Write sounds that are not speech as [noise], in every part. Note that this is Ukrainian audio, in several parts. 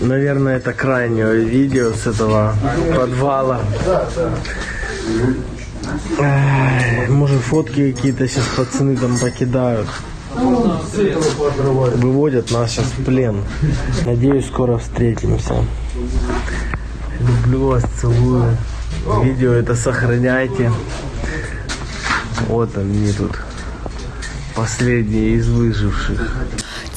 наверное, это крайнее видео с этого подвала. Может, фотки какие-то сейчас пацаны там покидают. Выводят нас сейчас в плен. Надеюсь, скоро встретимся. Люблю вас, целую. Видео это сохраняйте. Вот они тут. Последние из выживших.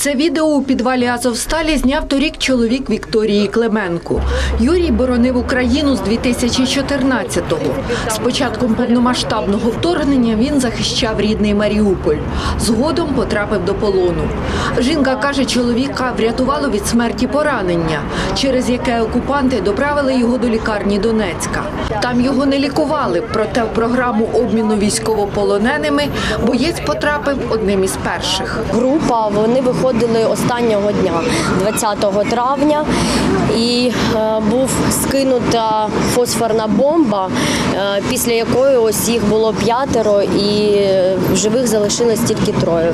Це відео у підвалі Азовсталі зняв торік чоловік Вікторії Клименко. Юрій боронив Україну з 2014-го. З початком повномасштабного вторгнення він захищав рідний Маріуполь. Згодом потрапив до полону. Жінка каже, чоловіка врятувало від смерті поранення, через яке окупанти доправили його до лікарні Донецька. Там його не лікували, проте в програму обміну військовополоненими боєць потрапив одним із перших. група. Вони виходили останнього дня, 20 травня, і е, був скинута фосфорна бомба, е, після якої ось їх було п'ятеро, і е, живих залишилось тільки троє.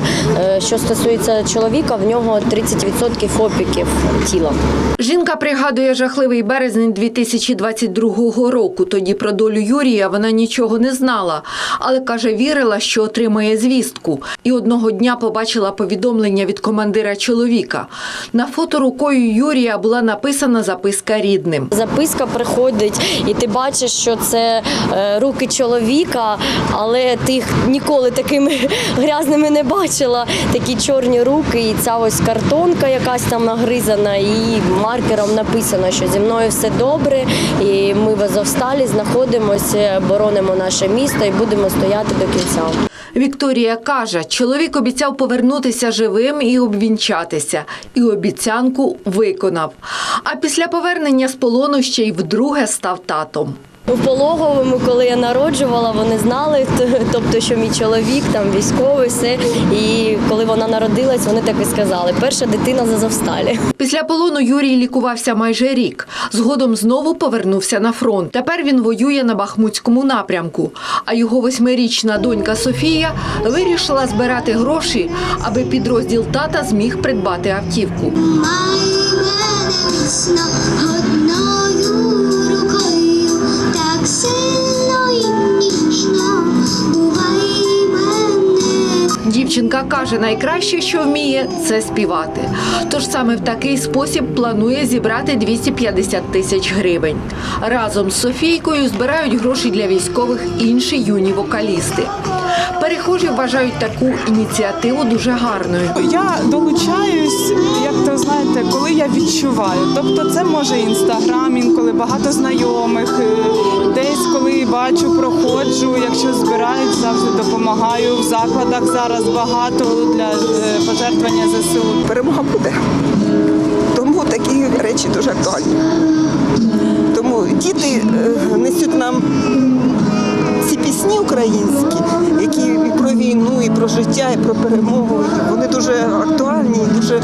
Що стосується чоловіка, в нього 30% опіків тіла. Жінка пригадує жахливий березень 2022 року. Тоді про долю Юрія вона нічого не знала, але каже, вірила, що отримає звістку. І одного дня побачила повідомлення від командира чоловіка. На фото рукою Юрія була написана записка рідним. Записка приходить, і ти бачиш, що це е, руки чоловіка, але ти їх ніколи такими [laughs] грязними не бачила. Такі чорні руки, і ця ось картонка якась там нагризана, і маркером написано, що зі мною все добре, і ми в Азовсталі знаходимося, боронимо наше місто і будемо стояти до кінця. Вікторія каже, чоловік обіцяв повернутися живим і обвінчатися, і обіцянку виконав. А після повернення з полону ще й вдруге став татом. В пологовому, коли я народжувала, вони знали, тобто, що мій чоловік там військовий, все. І коли вона народилась, вони так і сказали: перша дитина з Азовсталі. Після полону Юрій лікувався майже рік. Згодом знову повернувся на фронт. Тепер він воює на Бахмутському напрямку. А його восьмирічна донька Софія вирішила збирати гроші, аби підрозділ тата зміг придбати автівку. Май Дівчинка каже, найкраще, що вміє, це співати. Тож саме в такий спосіб планує зібрати 250 тисяч гривень. Разом з Софійкою збирають гроші для військових інші юні вокалісти. Перехожі вважають таку ініціативу дуже гарною. Я долучаюсь, як то знаєте, коли я відчуваю. Тобто, це може інстаграм, інколи багато знайомих, е, десь коли бачу, проходжу. Якщо збирають, завжди допомагаю. В закладах зараз багато для е, пожертвування ЗСУ. перемога буде. Тому такі речі дуже актуальні. Тому діти е, несуть нам ці пісні українські, які війну, і про життя, і про перемогу. Вони дуже актуальні, і дуже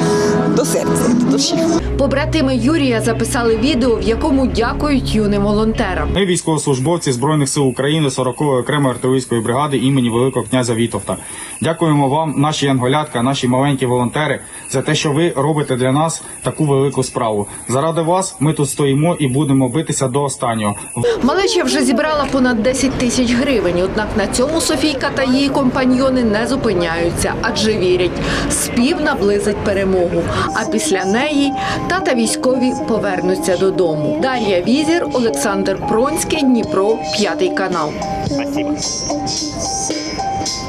до серця, і до душі. Побратими Юрія записали відео, в якому дякують юним волонтерам. Ми військовослужбовці Збройних сил України 40-ї окремої артилерійської бригади імені Великого князя Вітовта. Дякуємо вам, наші янголятка, наші маленькі волонтери, за те, що ви робите для нас таку велику справу. Заради вас ми тут стоїмо і будемо битися до останнього. Малеча вже зібрала понад 10 тисяч гривень. Однак на цьому Софійка та її компаньйони не зупиняються, адже вірять, спів наблизить перемогу. А після неї тата військові повернуться додому. Дар'я Візір, Олександр Пронський, Дніпро, п'ятий канал.